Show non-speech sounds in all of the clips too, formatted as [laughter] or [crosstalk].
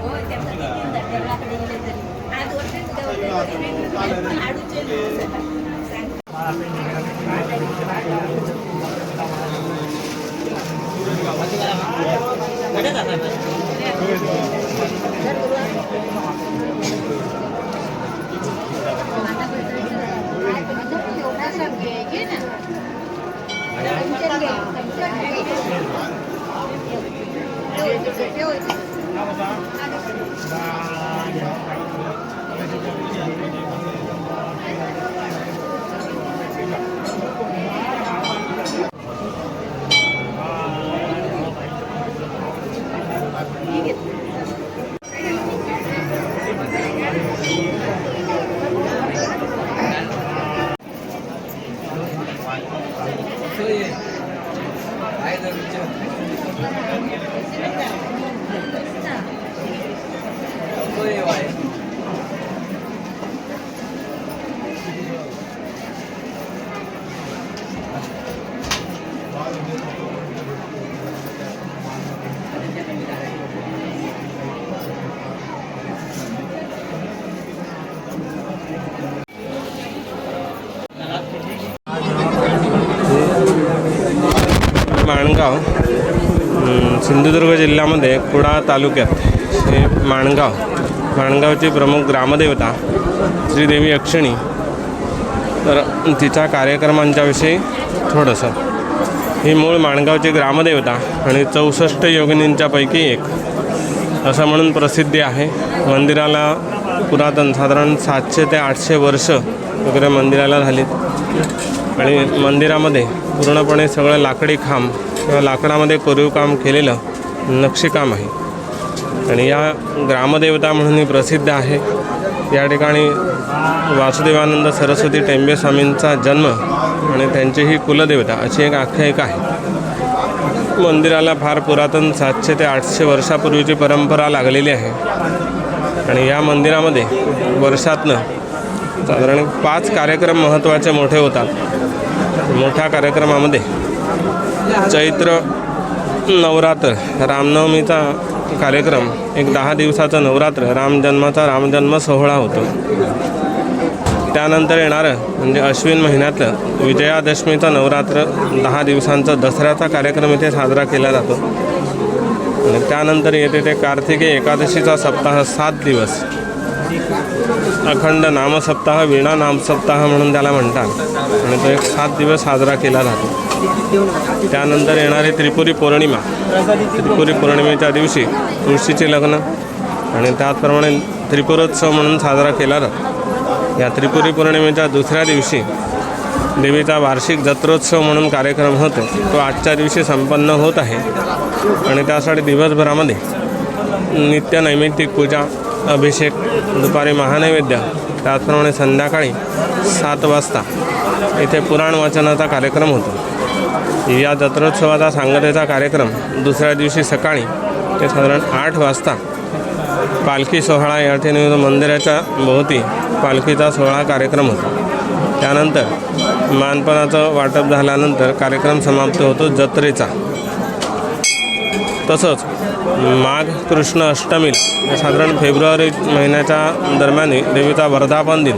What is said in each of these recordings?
हो, त्यांचं किती दर्जाकडे गेले तरी. आज वर्षात गवत लाडूचे सांग. एवढा सांगे घे ना माणगाव सिंधुदुर्ग जिल्ह्यामध्ये कुडा तालुक्यात हे माणगाव माणगावची प्रमुख ग्रामदेवता श्रीदेवी अक्षणी. तर तिच्या कार्यक्रमांच्याविषयी थोडंसं. ही मूळ माणगावची ग्रामदेवता आणि चौसष्ट योगिनींच्यापैकी एक. असं म्हणून प्रसिद्धी आहे. मंदिराला पुरातन साधारण सातशे ते आठशे वर्ष वगैरे मंदिराला झालीत. आणि मंदिरामध्ये पूर्णपणे सगळं लाकडी खांब किंवा लाकडामध्ये कोरीव काम केलेलं नक्षीकाम आहे. आणि या ग्रामदेवता म्हणून प्रसिद्ध आहे. या ठिकाणी वासुदेवानंद सरस्वती टेंबे स्वामींचा जन्म आणि त्यांची ही कुलदेवता अशी एक आख्यायिका आहे. मंदिराला फार पुरातन सातशे ते आठशे वर्षापूर्वीची परंपरा लागलेली आहे. आणि या मंदिरामध्ये वर्षातनं साधारण पाच कार्यक्रम महत्त्वाचे मोठे होतात. मोठ्या कार्यक्रमामध्ये चैत्र नवरात्र रामनवमीचा कार्यक्रम. एक दहा दिवसाचा नवरात्र रामजन्माचा रामजन्म सोहळा होतो. त्यानंतर येणारं म्हणजे अश्विन महिन्यातलं विजयादशमीचा नवरात्र. दहा दिवसांचा दसऱ्याचा कार्यक्रम इथे साजरा केला जातो. आणि त्यानंतर येते ते कार्तिकी एकादशीचा सप्ताह सात दिवस. अखंड नामसप्ताह वीणा नामसप्ताह म्हणून त्याला म्हणतात. आणि तो एक सात दिवस साजरा केला जातो. त्यानंतर येणारी त्रिपुरी पौर्णिमा. त्रिपुरी पौर्णिमेच्या दिवशी तुळशीचे लग्न आणि त्याचप्रमाणे त्रिपुरोत्सव म्हणून साजरा केला जातो. या त्रिपुरी पौर्णिमेच्या दुसऱ्या दिवशी देवीचा वार्षिक जत्रोत्सव म्हणून कार्यक्रम होतो. तो आजच्या दिवशी संपन्न होत आहे. आणि त्यासाठी दिवसभरामध्ये नित्य नैमित्तिक पूजा अभिषेक दुपारी महानैवेद्य त्याचप्रमाणे संध्याकाळी सात वाजता इथे पुराण वाचनाचा कार्यक्रम होतो. या जत्रोत्सवाचा सांगतेचा कार्यक्रम दुसऱ्या दिवशी सकाळी ते साधारण आठ वाजता पालखी सोहळा या ठिकाणी मंदिराच्या भोवती पालखीचा सोहळा कार्यक्रम होतो. त्यानंतर मानपणाचं वाटप झाल्यानंतर कार्यक्रम समाप्त होतो जत्रेचा. तसंच माघ कृष्ण अष्टमी साधारण फेब्रुवारी महिन्याच्या दरम्यान देवीचा वर्धापन दिन.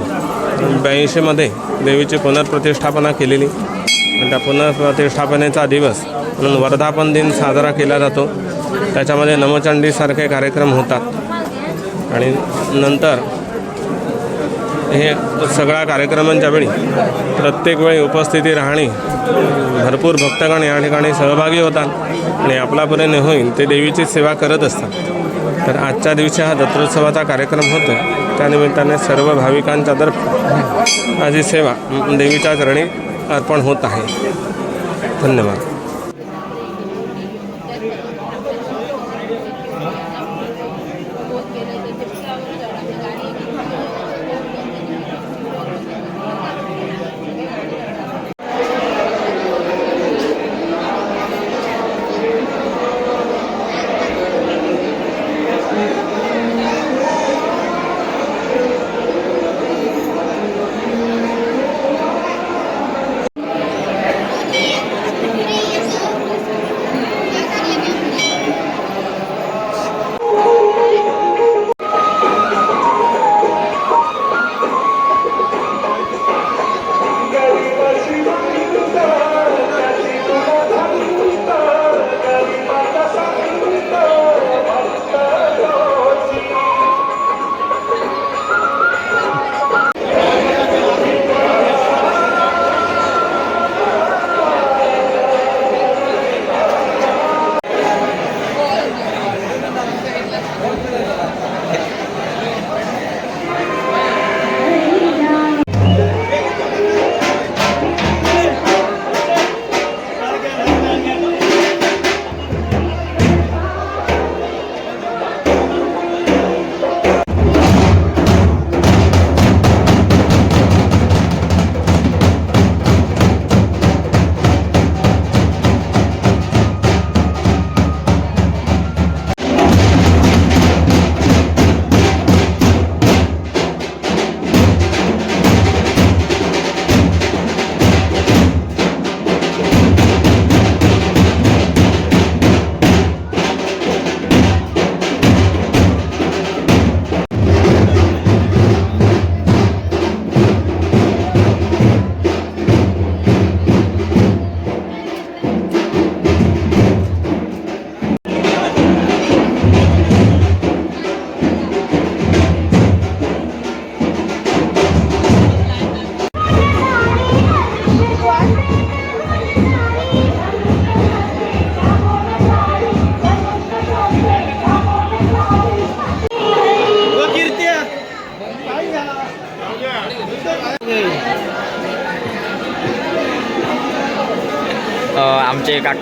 ब्याऐंशीमध्ये देवीची पुनर्प्रतिष्ठापना केलेली. आणि त्या पुनर्प्रतिष्ठापनेचा दिवस म्हणून वर्धापन दिन साजरा केला जातो. त्याच्यामध्ये नमचंडीसारखे कार्यक्रम होतात. आणि नंतर हे सगळ्या कार्यक्रमांच्या वेळी प्रत्येक वेळी उपस्थिती राहणे भरपूर भक्तगण या ठिकाणी सहभागी होतात आणि आपल्यापर्यंत होईल ते देवीची सेवा करत असतात. तर आजच्या दिवशी हा जत्रोत्सवाचा कार्यक्रम होतो त्यानिमित्ताने सर्व भाविकांच्या तर्फे माझी सेवा देवीच्या चरणी अर्पण होत आहे. धन्यवाद.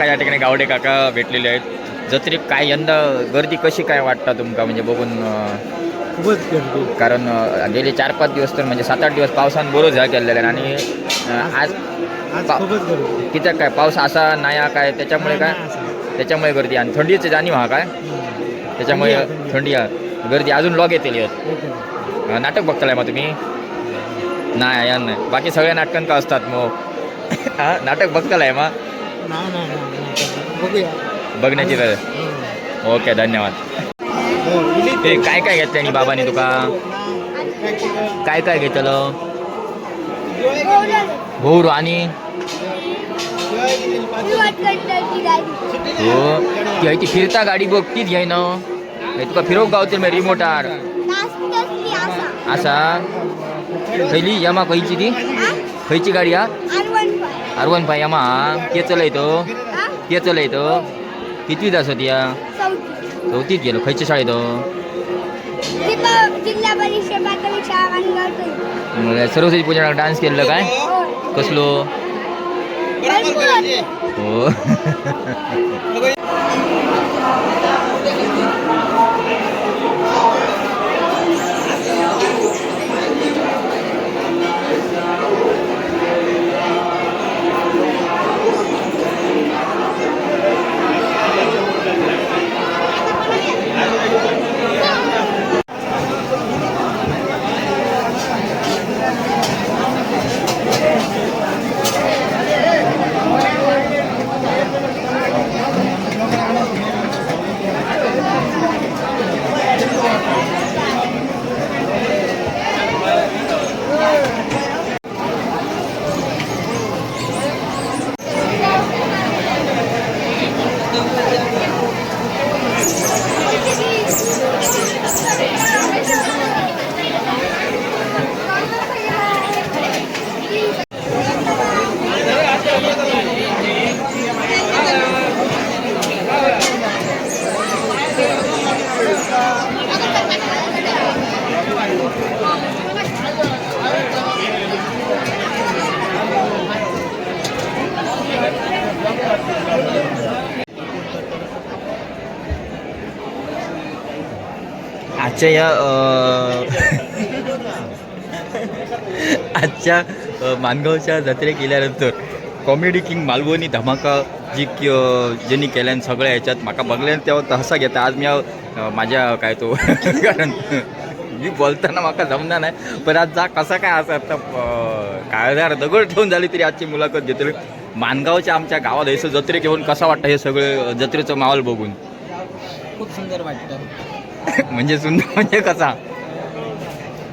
काका या ठिकाणी गावडे काका भेटलेले आहेत? जत्रेत काय यंदा गर्दी कशी काय वाटतं तुमका? म्हणजे बघून खूपच गर्दी. कारण गेले चार पाच दिवस तर म्हणजे सात आठ दिवस पावसान बरोच झा केलेला आहे. आणि आज तिथं काय पाऊस असा नाही काय त्याच्यामुळे काय? त्याच्यामुळे गर्दी आणि थंडीची जाणीव हा काय? त्याच्यामुळे थंडी. गर्दी अजून लॉग येतील यात. नाटक बघताय मग तुम्ही? नाही या नाही. बाकी सगळ्या नाटकां का असतात मग. नाटक बघताय मग. नाही नाही नाही, नाही बघूया. बघण्याची गरज हो. ओके धन्यवाद. ते काय काय घेतलं आणि बाबांनी तुका? काय काय घेतलं? भोर आणि? हो ती फिरता गाडी बघ तीच घ्याय ना. हे तुका फिरव गावतील मग रिमोटार असा पहिली यमा खयची ती? खयची गाडी हा? वन फाय यामा के चलयतो के चलयतो कितवीत असत या चौथीत. गेलो खयच्या शाळेत हो? जिल्हा परिषद प्राथमिक शाळा मानगाव मग सरस्वती पूजनाक डान्स केलेलं काय? कसलो? हो [laughs] आजच्या या अ, आजच्या मानगावच्या जत्रेक गेल्यानंतर कॉमेडी किंग मालवणी धमाका जी की, ज्यांनी केल्यान सगळ्या ह्याच्यात म्हाका बघल्यान तेव्हा तसा घेता. आज मी माझ्या काय तो [laughs] कारण मी बोलताना म्हाका जमना नाही. पण आज जा कसा काय असा आता काळदार दगड ठेवून झाली तरी आजची मुलाखत घेतली. मानगावच्या आमच्या गावात हे जत्रेक येऊन कसा वाटतं हे सगळं जत्रेचं माहोल बघून? खूप सुंदर वाटतं. [laughs] म्हणजे सुंदर म्हणजे कसा?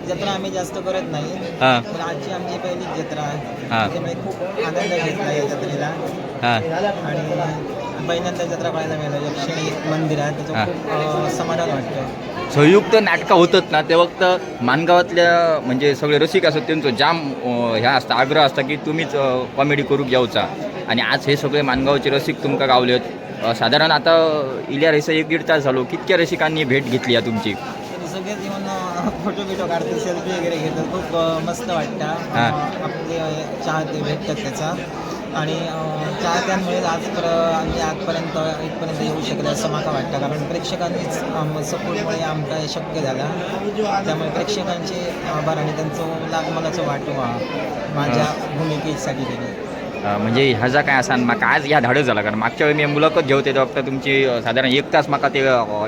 जत्रा आम्ही जास्त करत नाही. हां. पण आजची आमची पहिली जत्रा आहे. हा. खूप आनंद घेतला या जत्रेला. हां. आणि पहिल्यांदा जत्रा पाहायला मिळालं. यक्षिणी मंदिरात हा. त्याचं खूप अं, समाधान वाटतं संयुक्त नाटकं होतात ना ते वक्त मानगावातल्या म्हणजे सगळे रसिक असतात त्यांचं जाम अं, ह्या असतं आग्रह असता की तुम्हीच कॉमेडी करू घेवचा आणि आज हे सगळे मानगावचे रसिक तुमका गावलेत अं, साधारण आता इल्या रेसा एक दीड तास झालो. कितक्या रसिकांनी भेट घेतली आहे तुमची? तरी सगळेच येऊन फोटो बिटो काढतात सेल्फी वगैरे घेतात खूप मस्त वाटतं. हा. आपले चाहते भेटतात त्याचा. आणि अं, चाहत्यांमुळेच आज पर आम्ही आजपर्यंत इथपर्यंत येऊ शकले असं मला वाटतं. कारण प्रेक्षकांनीच आम सपोर्टमुळे आमका हे शक्य झालं. त्यामुळे प्रेक्षकांचे आभार आणि त्यांचं लागमलाचं वाटवा माझ्या भूमिकेसाठी त्यांनी अं, म्हणजे ह्याचा काय असा म्हाका आज ह्या धाडस झाला? कारण मागच्या वेळी मी मुलाखत घेवते फक्त तुमची साधारण एक तास म्हाका ते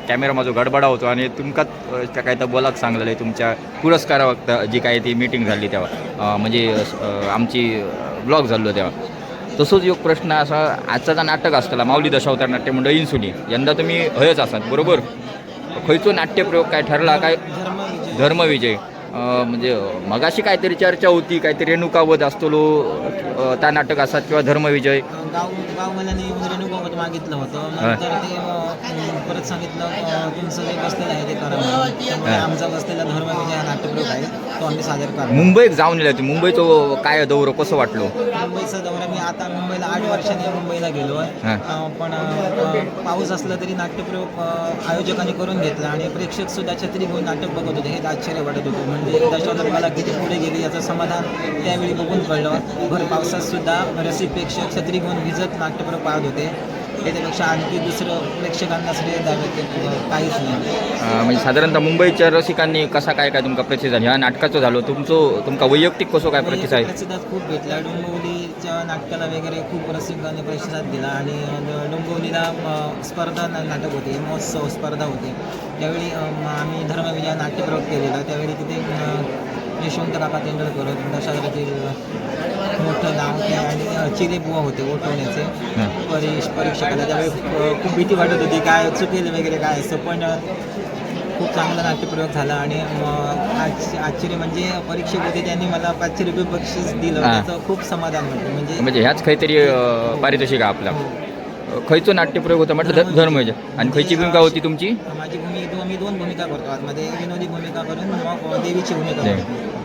कॅमेरा माझो गडबडा होतो आणि तुमकाच त्या काय तर बोलाक सांगलेलं तुमच्या पुरस्कारा वक्त जी काय ती मीटिंग झाली तेव्हा. म्हणजे आमची ब्लॉग झालो तेव्हा. तसोच एक प्रश्न असा आजचा जो नाटक असताना माऊली दशावतार नाट्य मंडळ इन्सुनी यंदा तुम्ही हयच आसात बरोबर? खंयचो नाट्यप्रयोग काय ठरला? काय? धर्मविजय म्हणजे मगाशी काहीतरी चर्चा होती काहीतरी रेणुकावध असतलो अं, त्या नाटक असतात किंवा धर्मविजय. गाव मागितलं होतं. नंतर ते परत सांगितलं अं, तुमचं जे बसलेलं आहे ते करा. आमचा बसलेला धर्मविजय हा नाट्यप्रयोग आहे. तो आम्ही सादर करतो मुंबईत जाऊन होते. मुंबईचं काय दौर कसं वाटलो? मुंबईचा मी आता मुंबईला आठ वर्षांनी मुंबईला गेलो. आहे. पण पाऊस असला तरी नाट्यप्रयोग आयोजकांनी करून घेतला आणि प्रेक्षक सुद्धा छत्री घेऊन नाटक बघत होते. हे आश्चर्य वाटत होतं. म्हणजे मला किती पुढे गेली याचं समाधान त्यावेळी बघून कळलं. भर पावसात सुद्धा रसिक प्रेक्षक छत्री घेऊन भिजत नाट्यप्रयोग पाहत होते. त्याच्यापेक्षा आणखी दुसरं प्रेक्षकांना श्रेय द्यावे ते काहीच नाही. अं, म्हणजे साधारणतः मुंबईच्या रसिकांनी कसा काय काय तुमका प्रतिसाद ह्या नाटकाचं झालं तुमचं तुमका वैयक्तिक कसं काय प्रतिसाद प्रतिसाद खूप भेटला. डोंबिवलीच्या नाटकाला वगैरे खूप रसिकांनी प्रतिसाद दिला आणि अ, डोंबिवलीला अ, स्पर्धा ना- नाटक होते महोत्सव स्पर्धा होते. त्यावेळी अ, आम्ही धर्मविजय नाट्यप्रयोग केलेला. त्यावेळी तिथे अ, यशवंत काका तेंडुलकर दशावतारातील मोठं नाव ते आणि चिरे बुवा होते ओटवण्याचे हां. परीक्ष परीक्षकाला त्यावेळी खूप भीती वाटत होती काय चुकेल वगैरे काय असं. पण खूप चांगला नाट्यप्रयोग झाला आणि आच- आश्चर्य म्हणजे परीक्षक होते त्यांनी मला पाचशे रुपये बक्षीस दिलं. हा. त्याचं खूप समाधान वाटलं. म्हणजे म्हणजे ह्याच काहीतरी पारितोषिक आपला. अं, खयचो नाट्यप्रयोग होता म्हटलं? ध- धर्मविजय आणि खयची भूमिका होती तुमची? माझी भूमिका मी दोन भूमिका करतो. आतमध्ये विनोदी भूमिका करून देवीची भूमिका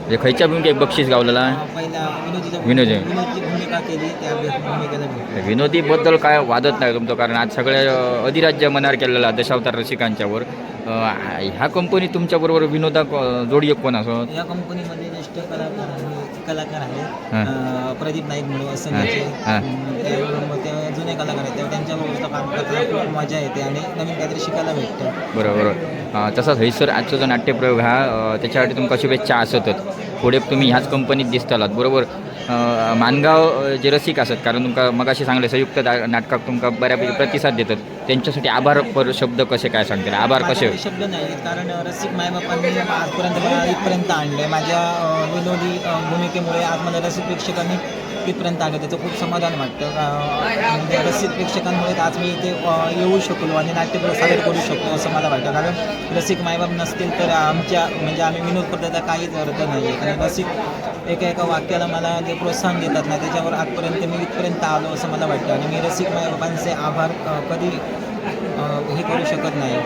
म्हणजे खयच्या भूमिकेक बक्षीस गावलेला पहिला विनोदीचा विनोदी. विनोदची भूमिका केली त्या भूमिकेला भेटतो विनोदीबद्दल काय वादत नाही तुमचं? कारण आज सगळे अ, अधिराज्य मनार केलेला दशावतार रसिकांच्यावर. अ, ह्या कंपनी तुमच्याबरोबर विनोदाक अ, जोडी एक कोण असो? या कंपनीमध्ये ज्येष्ठ कलाकार आहे- कलाकार हां. अं, प्रदीप नाईक म्हणून असं ते जुने कलाकार आहेत तेव्हा त्यांच्याबरोबर काम करताना खूप मजा येते आणि नवीन काहीतरी शिकायला भेटतं. बरोबर. तसाच हैसर आजचा जो नाट्यप्रयोग हा त्याच्यासाठी तुमका शुभेच्छा असतच पुढे तुम्ही ह्याच कंपनीत दिसतालात बरोबर? मानगाव जे रसिक असत कारण तुमका मगाशी सांगले संयुक्त नाटकात तुमका बऱ्यापैकी प्रतिसाद देतात. त्यांच्यासाठी आभार पर शब्द कसे काय सांगतील? आभार कसे शब्द नाही कारण रसिक मायबापांनी आजपर्यंत मला इथपर्यंत आणलं माझ्या विनोदी भूमिकेमुळे आज मला रसिक प्रेक्षकांनी इथपर्यंत आलो त्याचं खूप समाधान वाटतं. म्हणजे रसिक प्रेक्षकांमुळे आज मी इथे येऊ शकलो आणि नाट्य सादर करू शकतो असं मला वाटतं. कारण रसिक मायबाप नसतील तर आमच्या म्हणजे आम्ही विनोद करताना काहीच अर्थ नाही आहे. कारण रसिक एका एका वाक्याला मला जे प्रोत्साहन देतात ना त्याच्यावर आजपर्यंत मी इथपर्यंत आलो असं मला वाटतं. आणि मी रसिक मायबापांचे आभार कधी हे करू शकत नाही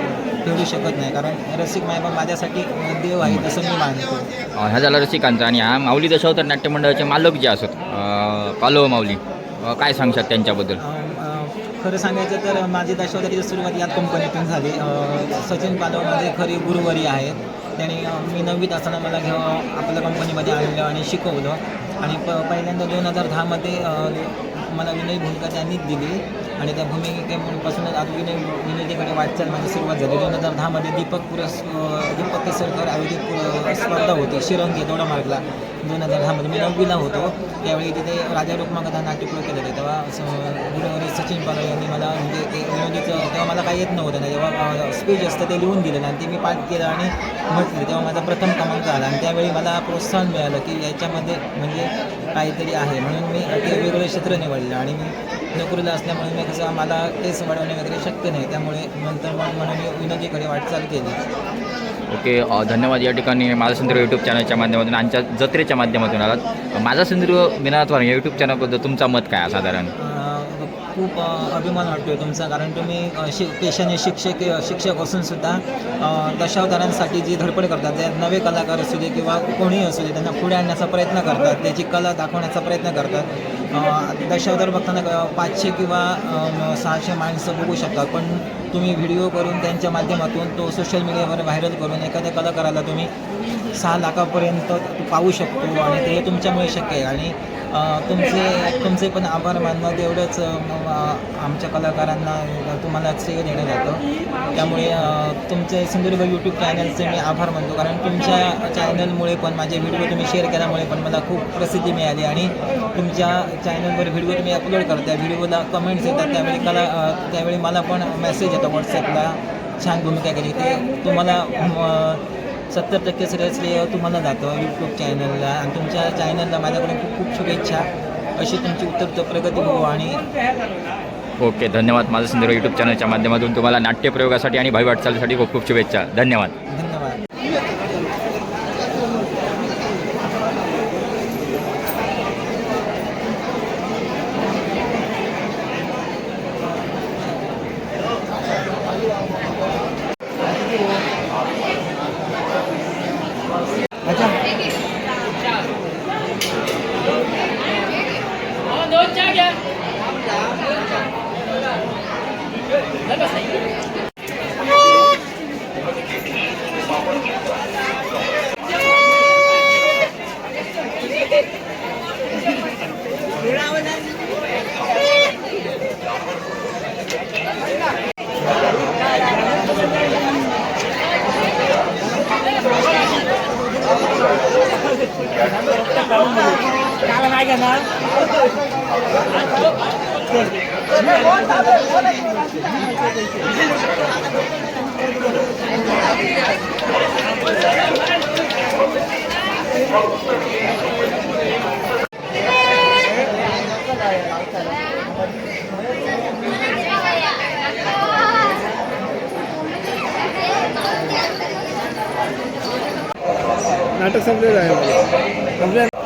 फेडू शकत नाही. कारण रसिक मायबाप माझ्यासाठी देव आहे असं मी मानतो. ह्या झाला रसिकांचा आणि हा माऊली दशावतार नाट्य मंडळाचे मालक जे असत कालो माऊली काय सांगशात त्यांच्याबद्दल? खरं सांगायचं तर माझी दशावतारीची सुरुवात याच कंपनीतून झाली. सचिन पालव माझे खरी गुरुवरी आहेत. त्यांनी मी नववीत असताना मला घेऊन आपल्या कंपनीमध्ये आणलं आणि शिकवलं. आणि प पहिल्यांदा दोन हजार दहामध्ये मला विनय भूमिका त्यांनीच दिली. आणि त्या भूमिकेपासूनच आज विनोदीकडे वाटचाल माझी सुरुवात झाली. दोन हजार दहामध्ये दीपक पुरस् दीपक केसरकर आयोजित पुर- स्पर्धा होती शिरंगी दोडा मार्गला दोन हजार दहामध्ये मी नववीला होतो. त्यावेळी तिथे राजा रुक्माकथा नाट्यपूर केले होते तेव्हा स- सचिन पालव यांनी मला म्हणजे ते विनोदीचं तेव्हा मला काही येत नव्हतं. ना जेव्हा स्पीच असतं ते लिहून दिलेलं आणि ते मी पाठ केलं आणि म्हटलं. तेव्हा माझा प्रथम क्रमांक आला. आणि त्यावेळी मला प्रोत्साहन मिळालं की याच्यामध्ये म्हणजे काहीतरी आहे. म्हणून मी ते वेगवेगळे क्षेत्र निवडलं आणि मी नोकरीला असल्यामुळे मी कसं मला केस वाढवणे वगैरे शक्य नाही. त्यामुळे नंतर मग म्हणून मी विनोदीकडे वाटचाल केली. ओके धन्यवाद. या ठिकाणी माझा सिंधुदुर्ग यूट्यूब चॅनलच्या माध्यमातून आमच्या जत्रेच्या माध्यमातून आलात. माझा सिंधुदुर्ग विनाथवार या यूट्यूब चॅनलबद्दल तुमचा मत काय साधारण? खूप अभिमान वाटतो तुमचा कारण तुम्ही शि पेशाने शिक्षक शिक्षक असून सुद्धा अं, दशावतारांसाठी जी धडपड करतात जे नवे कलाकार असू दे किंवा कोणीही असू दे त्यांना पुढे आणण्याचा प्रयत्न करतात त्याची कला दाखवण्याचा प्रयत्न करतात. दशावतार बघताना पाचशे किंवा सहाशे माणसं बघू शकतात. पण तुम्ही व्हिडिओ करून त्यांच्या माध्यमातून तो सोशल मीडियावर व्हायरल करून एखाद्या कलाकाराला तुम्ही सहा लाखापर्यंत पाहू शकतो आणि ते तुमच्यामुळे शक्य आहे. आणि तुमचे तुमचे पण आभार मानणं तेवढंच आमच्या कलाकारांना तुम्हाला श्रेय देण्यात जातं. त्यामुळे तुमचे सिंधुदुर्ग यूट्यूब चॅनलचे मी आभार मानतो. कारण तुमच्या चॅनलमुळे पण माझे व्हिडिओ तुम्ही शेअर केल्यामुळे पण मला खूप प्रसिद्धी मिळाली. आणि तुमच्या चॅनलवर व्हिडिओ तुम्ही अपलोड करता व्हिडिओला कमेंट्स येतात. त्यावेळी कला त्यावेळी मला पण मेसेज येतो व्हॉट्सॲपला छान भूमिका केली. ते तुम्हाला सत्तर टक्के सगळं श्रेय तुम्हाला जातं यूट्यूब चॅनलला आणि तुमच्या चॅनलला माझ्याकडून खूप खूप शुभेच्छा. अशी तुमची उत्तर प्रगती हो आणि ओके धन्यवाद माझा सिंधुदुर्ग यूट्यूब चॅनलच्या माध्यमातून तुम्हाला नाट्यप्रयोगासाठी आणि भावी वाटचालीसाठी खूप खूप शुभेच्छा. धन्यवाद. धन्यवाद नाटक संपलेलं आहे संपलं